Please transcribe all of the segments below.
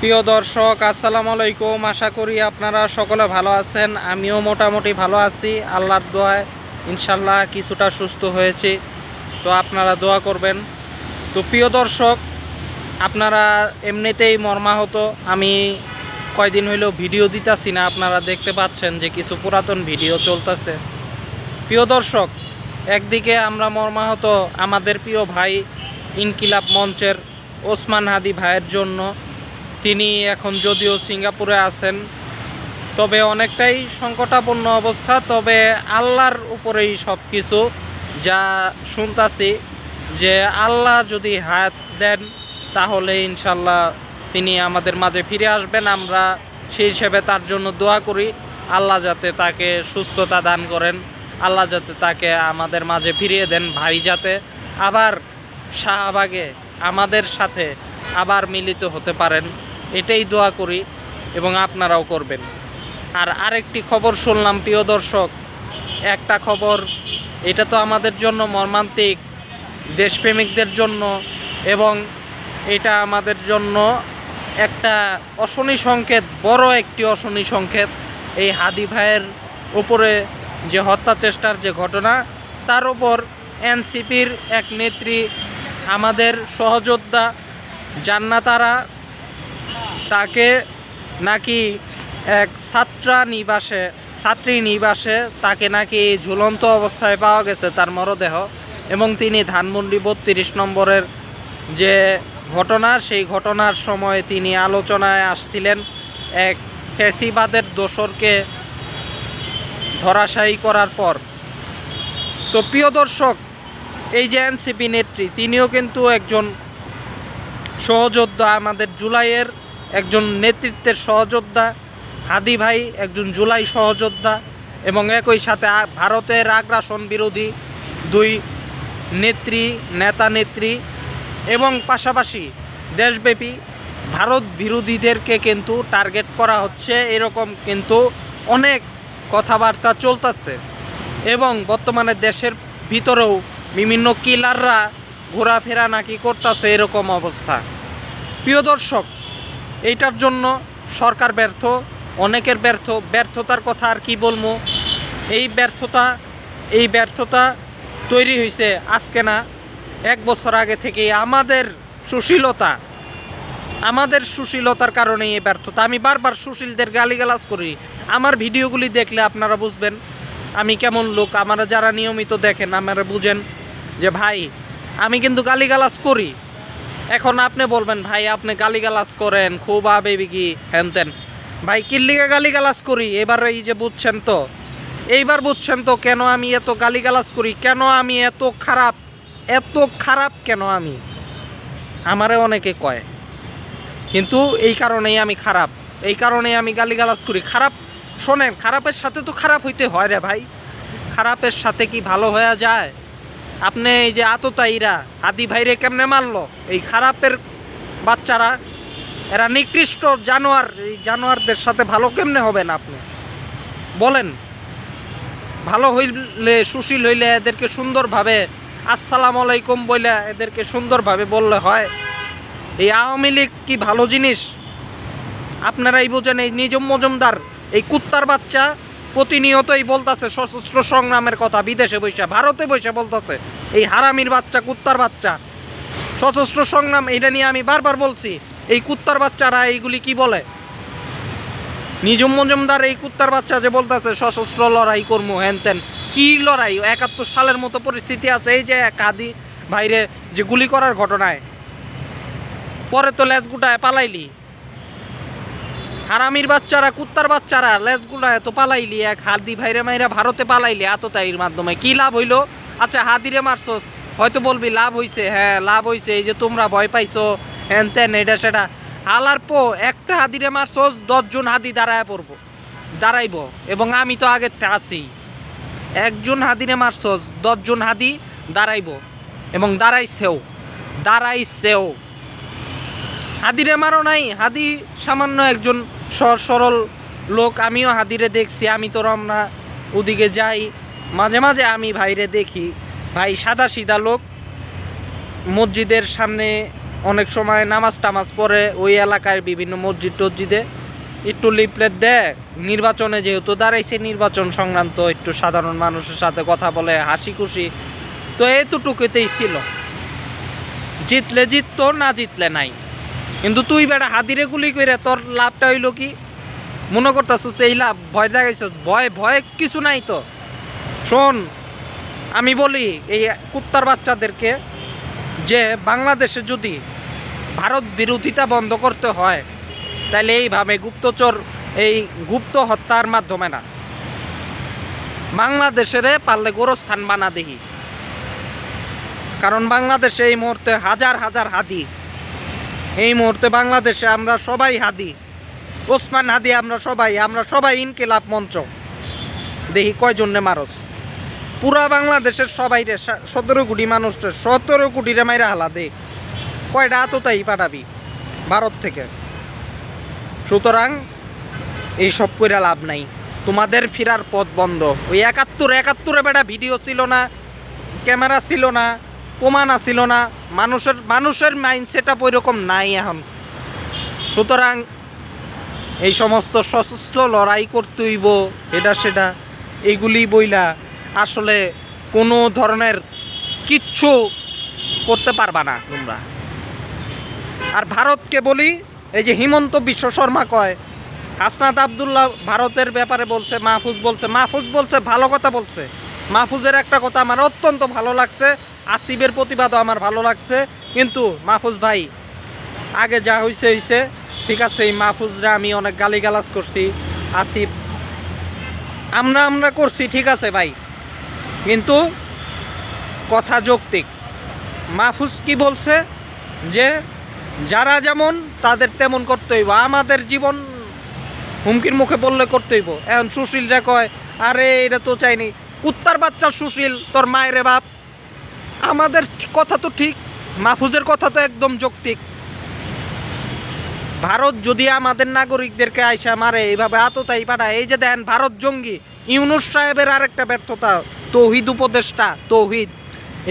প্রিয় দর্শক, আসসালামু আলাইকুম। আশা করি আপনারা সকলে ভালো আছেন। আমিও মোটামুটি ভালো আছি। আল্লাহর দোয়ায় ইনশাল্লাহ কিছুটা সুস্থ হয়েছি। তো আপনারা দোয়া করবেন। তো প্রিয় দর্শক, আপনারা এমনিতেই মর্মাহত। আমি কয়দিন হইলেও ভিডিও দিতাছি না। আপনারা দেখতে পাচ্ছেন যে কিছু পুরাতন ভিডিও চলতেছে। প্রিয় দর্শক, একদিকে আমরা মর্মাহত আমাদের প্রিয় ভাই ইনকিলাব মঞ্চের ওসমান হাদি ভাইয়ের জন্য। তিনি এখন যদিও সিঙ্গাপুরে আছেন, তবে অনেকটাই সংকটাপন্ন অবস্থা। তবে আল্লাহর উপরেই সব কিছু যা শুনতাছি যে আল্লাহ যদি হাত দেন, তাহলে ইনশাল্লাহ তিনি আমাদের মাঝে ফিরে আসবেন। আমরা সেই হিসেবে তার জন্য দোয়া করি, আল্লাহ যাতে তাকে সুস্থতা দান করেন, আল্লাহ যাতে তাকে আমাদের মাঝে ফিরিয়ে দেন ভাই যাতে আবার শাহবাগে আমাদের সাথে আবার মিলিত হতে পারেন। এটাই দোয়া করি এবং আপনারাও করবেন। আর আরেকটি খবর শুনলাম, প্রিয় দর্শক, একটা খবর, এটা তো আমাদের জন্য মর্মান্তিক, দেশপ্রেমিকদের জন্য এবং এটা আমাদের জন্য একটা অশনি সংকেত, বড় একটি অশনি সংকেত। এই হাদি ভাইয়ের উপরে যে হত্যা চেষ্টার যে ঘটনা, তার উপর এনসিপির এক নেত্রী, আমাদের সহযোদ্ধা, জান্নাতারা তাকে নাকি এক ছাত্রা নিবাসে, ছাত্রী নিবাসে তাকে নাকি ঝুলন্ত অবস্থায় পাওয়া গেছে তার মরদেহ এবং তিনি ধানমন্ডি বত্রিশ নম্বরের যে ঘটনা, সেই ঘটনার সময় তিনি আলোচনায় আসছিলেন এক ফেসিবাদের দোসরকে ধরাশায়ী করার পর। তো প্রিয় দর্শক, এই যে এনসিপি নেত্রী, তিনিও কিন্তু একজন সহযোদ্ধা আমাদের জুলাইয়ের একজন নেতৃত্বের সহযোদ্ধা, হাদি ভাই একজন জুলাই সহযোদ্ধা এবং একই সাথে ভারতের আগ্রাসন বিরোধী দুই নেত্রী, নেতা নেত্রী এবং পাশাপাশি দেশব্যাপী ভারত বিরোধীদেরকে কিন্তু টার্গেট করা হচ্ছে। এরকম কিন্তু অনেক কথাবার্তা চলতেছে এবং বর্তমানে দেশের ভিতরেও বিভিন্ন কিলাররা ঘোরাফেরা নাকি করতেছে এরকম অবস্থা। প্রিয় দর্শক এইটার জন্য সরকার ব্যর্থ, অনেকের ব্যর্থ, ব্যর্থতার কথা আর কি বলব? এই ব্যর্থতা এই ব্যর্থতা তৈরি হয়েছে আজকে না, এক বছর আগে থেকে আমাদের সুশীলতা, আমাদের সুশীলতার কারণে এই ব্যর্থতা। আমি বারবার সুশীলদের গালিগালাজ করি। আমার ভিডিওগুলি দেখলে আপনারা বুঝবেন আমি কেমন লোক আমারা যারা নিয়মিত দেখেন আমারা বুঝেন যে ভাই, আমি কিন্তু গালিগালাজ করি। এখন আপনি বলবেন, ভাই, আপনি গালিগালাজ করেন, খুব আবেগী হ্যান ত্যান ভাই কিল্লিকে গালিগালাজ করি? এবার এই যে বুঝছেন তো, এইবার বুঝছেন তো কেন আমি এত গালিগালাজ করি? কেন আমি এত খারাপ? এত খারাপ কেন আমি? আমারে অনেকে কয়। কিন্তু এই কারণেই আমি খারাপ। এই কারণেই আমি গালিগালাজ করি। খারাপ, শোনেন, খারাপের সাথে তো খারাপ হইতে হয় রে ভাই। খারাপের সাথে কি ভালো হয়ে যায়? আপনি এই যে আততায়ীরা আদি ভাইরে কেমনে মারলো? এই খারাপের বাচ্চারা, এরা নিকৃষ্ট জানোয়ার, এই জানোয়ারদের সাথে ভালো কেমনে হবেন আপনি? বলেন। ভালো হইলে, সুশীল হইলে এদেরকে সুন্দরভাবে আসসালাম আলাইকুম বলে এদেরকে সুন্দরভাবে বললে হয়। এই আওয়ামী লীগ কি ভালো জিনিস? আপনারাই বোঝেন, এই নিজম মজুমদার, এই কুত্তার বাচ্চা প্রতিনিয়তই বলতাছে সশস্ত্র সংগ্রামের কথা, বিদেশে বৈশা ভারতে বৈশা বলতাছে, এই হারামির বাচ্চা, কুত্তার বাচ্চা। সশস্ত্র সংগ্রাম, এটা নিয়ে আমি বারবার বলছি, এই কুত্তার বাচ্চারা এইগুলি কি বলে? নিজম মজুমদার এই কুত্তার বাচ্চা যে বলতেছে, সশস্ত্র লড়াই কর্ম হ্যান ত্যান কি লড়াই? একাত্তর সালের মতো পরিস্থিতি আছে, এই যে এক আদি ভাইরে যে গুলি করার ঘটনায়। পরে তো লেজ গুটায় পালাইলি। হারামির বাচ্চারা, কুত্তার বাচ্চারা লেজ গুটায় তো পালাইলি, এক হাদি ভাইরে মাইরা ভারতে পালাইলি আততায়ীর মাধ্যমে। কি লাভ হইল? আচ্ছা হাদিরে মারছস, হয়তো বলবি লাভ হইছে হ্যাঁ লাভ হইছে, এই যে তোমরা ভয় পাইছো হ্যান ত্যান এটা সেটা। হালার পো, একটা হাদিরে মারছস, দশজন হাদি দাঁড়ায় পড়ব, দাঁড়াইব, এবং আমি তো আগে আছি। একজন হাদিরে মারছস, দশজন হাদি দাঁড়াইব, এবং দাঁড়াইছেও দাঁড়াইছেও। হাদিরে মারো নাই। হাদি সামান্য একজন সর সরল লোক, আমিও হাদিরে দেখছি, আমি তো রমনা ওদিকে যাই। মাঝে মাঝে আমি ভাইরে দেখি। ভাই সাদা সিধা লোক। মসজিদের সামনে অনেক সময় নামাজ টামাজ পড়ে, ওই এলাকায় বিভিন্ন মসজিদ টসজিদে। একটু লিফলেট দেয়। নির্বাচনে যেহেতু দাঁড়াইছে, নির্বাচন সংক্রান্ত একটু সাধারণ মানুষের সাথে কথা বলে, হাসি খুশি। তো এতটুকুতেই ছিল। জিতলে জিততো, না জিতলে নাই। কিন্তু তুই বেটা হাদিরে গুলি করে তোর লাভটা হইল কি? মনে করতেছিস এই লাভ, ভয় দেখাইছ ভয় ভয় কিছু নাই তো। শোন, আমি বলি এই কুত্তার বাচ্চাদেরকে যে বাংলাদেশে যদি ভারত বিরোধিতা বন্ধ করতে হয় তাহলে এইভাবে গুপ্তচর, এই গুপ্ত হত্যার মাধ্যমে না। বাংলাদেশের পারলে গোরস্থান বানা দেখি কারণ বাংলাদেশে এই মুহূর্তে হাজার হাজার হাদি এই মুহূর্তে বাংলাদেশে আমরা সবাই হাদি। ওসমান হাদি আমরা সবাই আমরা সবাই ইনকিলাব মঞ্চ। দেখি কয়জনে মারস। পুরা বাংলাদেশের সবাই রে সতেরো কোটি মানুষের সতেরো কোটি রে মাইরা হালা দে। কয়টা আততাই পাঠাবি? ভারত থেকে। সুতরাং এই সব কইরা লাভ নাই। তোমাদের ফিরার পথ বন্ধ। ওই একাত্তর, একাত্তরে বেটা ভিডিও ছিল না, ক্যামেরা ছিল না। প্রমাণ ছিল না। মানুষের মানুষের মাইন্ড সেট আপ ওইরকম নাই এখন। সুতরাং এই সমস্ত সশস্ত্র লড়াই করতে হইব, এটা সেটা এইগুলি বইলা আসলে কোনো ধরনের কিচ্ছু করতে পারবা না তোমরা। আর ভারতকে বলি, এই যে হিমন্ত বিশ্ব শর্মা কয়, হাসনাত আবদুল্লাহ ভারতের ব্যাপারে বলছে, মাহফুজ বলছে মাহফুজ বলছে, ভালো কথা বলছে। মাহফুজের একটা কথা আমার অত্যন্ত ভালো লাগছে। আসিফের প্রতিবাদও আমার ভালো লাগছে। কিন্তু মাহফুজ ভাই, আগে যা হয়েছে হয়েছে ঠিক আছে, এই মাহফুজরা আমি অনেক গালিগালাজ করছি। আসিফ, আমরা আমরা করছি, ঠিক আছে ভাই। কিন্তু কথা যৌক্তিক। মাহফুজ কি বলছে? যে যারা যেমন, তাদের তেমন করতে হইব। আমাদের জীবন হুমকির মুখে বললে করতে হইব। এখন সুশীলরা কয়, আরে, এটা তো চাইনি। কুত্তার বাচ্চা সুশীল, তোর মায়ের বাপ। আমাদের কথা তো ঠিক, মাহফুজের কথা তো একদম যৌক্তিক। ভারত যদি আমাদের নাগরিকদেরকে আইসা মারে এইভাবে আততাই পাঠায়, এই যে দেন ভারত জঙ্গি, ইউনুস সাহেবের আরেকটা ব্যর্থতা, তৌহিদ উপদেষ্টা, তৌহিদ।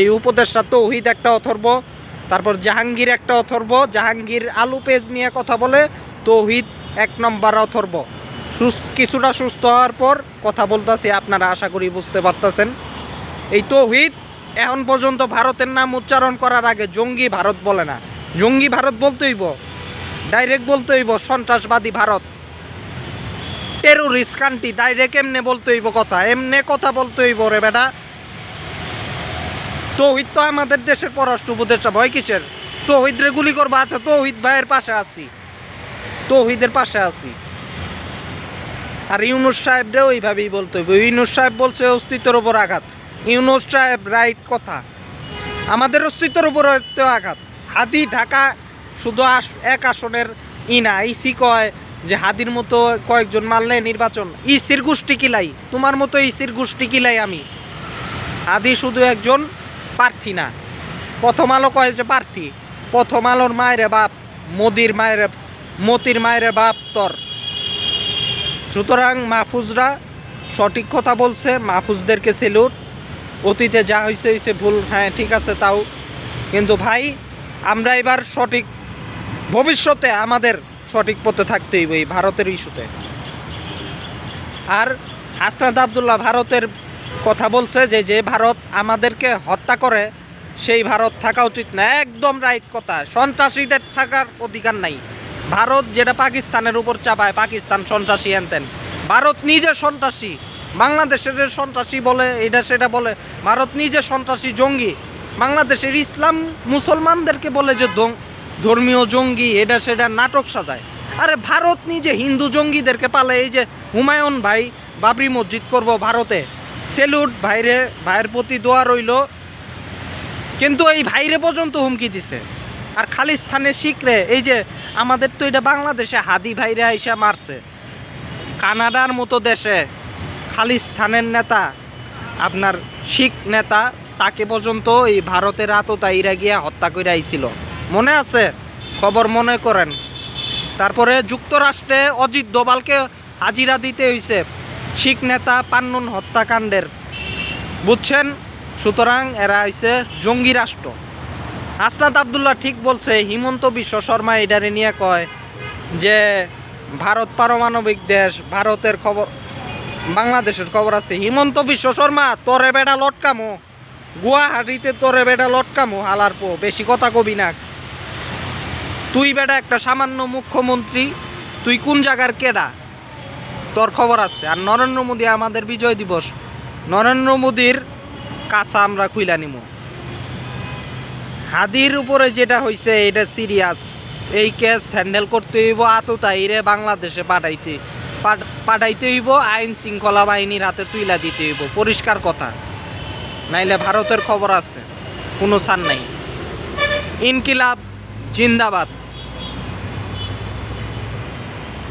এই উপদেষ্টা তৌহিদ একটা অথর্ব, তারপর জাহাঙ্গীর একটা অথর্ব, জাহাঙ্গীর আলু পেজ নিয়ে কথা বলে, তৌহিদ এক নম্বর অথর্ব। কিছুটা সুস্থ হওয়ার পর কথা বলতেছি, আপনারা আশা করি বুঝতে পারতেছেন। এই তৌহিদ এখন পর্যন্ত ভারতের নাম উচ্চারণ করার আগে জঙ্গি ভারত বলে না। জঙ্গি ভারত বলতেইব ডাইরেক্ট বলতে হইব সন্ত্রাসবাদী ভারত। টেরোরিস্ট কান্ট্রি ডাইরেক্ট এমনে বলতে হইব কথা। এমনে কথা বলতে হইব রে বেটা। তৌহিদ তো আমাদের দেশের পররাষ্ট্র উপদেষ্টা। ভয় কিসের? তৌহিদ রে গুলি করব। আচ্ছা তৌহিদ ভাইয়ের পাশে আছি। তৌহিদের পাশে আছি। আর ইউনুস সাহেব রে ওইভাবেই বলতে হইব। ইউনুস সাহেব বলছে অস্তিত্বের ওপর আঘাত। ইউনুস সাহেব রাইট কথা। আমাদের অস্তিত্বের উপর আঘাত। হাদি ঢাকা শুধু আস- এক আসনের ই না ইসি কয় যে হাদির মতো কয়েকজন মারলে নির্বাচন। ইসির গোষ্ঠী কিলাই তোমার মতো ইসির গোষ্ঠী কিলাই আমি? হাদি শুধু একজন প্রার্থী না। প্রথম আলো কয় যে প্রার্থী? প্রথম আলোর মায়ের বাপ, মোদির মায়ের, মতির মায়ের বাপ তর। সুতরাং মাহফুজরা সঠিক কথা বলছে, মাহফুজদেরকে সেলুট অতীতে যা হয়েছে হয়েছে ভুল হ্যাঁ ঠিক আছে, তাও। কিন্তু ভাই, আমরা এবার সঠিক ভবিষ্যতে আমাদের সঠিক পথে থাকতেই এই ভারতের ইস্যুতে। আর হাসনাত আবদুল্লাহ ভারতের কথা বলছে যে যে ভারত আমাদেরকে হত্যা করে, সেই ভারত থাকা উচিত না। একদম রাইট কথা। সন্ত্রাসীদের থাকার অধিকার নাই। ভারত যেটা পাকিস্তানের উপর চাপায়, পাকিস্তান সন্ত্রাসী আনতেন ভারত নিজে সন্ত্রাসী। বাংলাদেশের সন্ত্রাসী বলে, এটা সেটা বলে, ভারত নিজে সন্ত্রাসী জঙ্গি। বাংলাদেশের ইসলাম মুসলমানদেরকে বলে যে ধর্মীয় জঙ্গি, এটা সেটা নাটক সাজায়। আরে ভারত নিজে হিন্দু জঙ্গিদেরকে পালে, এই যে হুমায়ুন ভাই, বাবরি মসজিদ করব ভারতে। সেলুট, ভাইরে, ভাইয়ের প্রতি দোয়া রইল। কিন্তু এই ভাইরে পর্যন্ত হুমকি দিছে। আর খালিস্তানের শিখরে, এই যে আমাদের তো এটা বাংলাদেশে হাদি ভাইরে আইসা মারছে। কানাডার মতো দেশে। খালিস্তানের নেতা, আপনার শিখ নেতা, তাকে পর্যন্ত এই ভারতের আততায়ীরা গিয়া হত্যা করে আইছিল। মনে আছে? খবর মনে করেন। তারপরে যুক্তরাষ্ট্রে অজিত দোবালকে হাজিরা দিতে হইছে। শিখ নেতা পান্নুন হত্যাকাণ্ডের। বুঝছেন? সুতরাং এরা হইছে জঙ্গি রাষ্ট্র। আসনাদ আবদুল্লাহ ঠিক বলছে, হিমন্ত বিশ্ব শর্মা এডারে নিয়ে কয় যে, ভারত পারমাণবিক দেশ, ভারতের খবর বাংলাদেশের খবর আছে, হিমন্ত বিশ্ব শর্মা, তোরে বেটা লটকামো। গুয়াহাটিতে তোরে বেটা লটকামো হালার পো বেশি কথা কবি না। তুই বেটা একটা সামান্য মুখ্যমন্ত্রী, তুই কোন জায়গার কেডা? তোর খবর আছে। আর নরেন্দ্র মোদী আমাদের বিজয় দিবস, নরেন্দ্র মোদীর কাছা আমরা খুইলা নিমু। হাদির উপরে যেটা হয়েছে এটা সিরিয়াস এই কেস হ্যান্ডেল করতে হইব আততাইরে বাংলাদেশে পাঠাইতে। পাঠ- পাঠাইতে হইব, আইন শৃঙ্খলা বাহিনীর হাতে তুইলা দিতে হইব। পরিষ্কার কথা। নাইলে ভারতের খবর আছে। কোনো সার নাই। ইনকিলাব জিন্দাবাদ।